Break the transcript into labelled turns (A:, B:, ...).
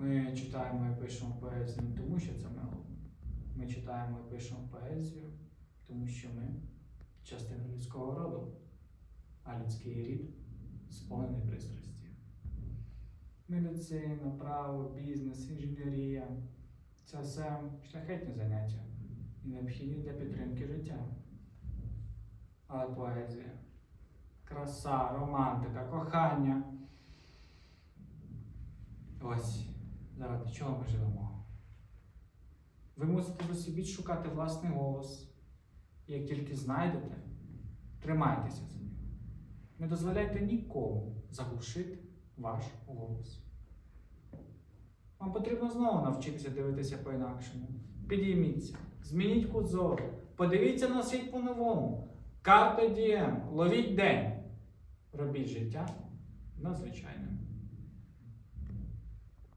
A: Ми читаємо і пишемо поезію не тому, що це мило. Ми читаємо і пишемо поезію, тому що ми частина людського роду, а людський рід сповнений пристрасті. Медицина, право, бізнес, інженерія це все шляхетні заняття і необхідні для підтримки життя. Але поезія, краса, романтика, кохання. Ось заради чого ми живемо. Ви мусите досібіть шукати власний голос. Як тільки знайдете, тримайтеся за нього. Не дозволяйте нікому заглушити ваш голос. Вам потрібно знову навчитися дивитися по-інакшому. Підійміться, змініть кут зору, подивіться на світ по-новому. Карта дієм, ловіть день. Робіть життя надзвичайним.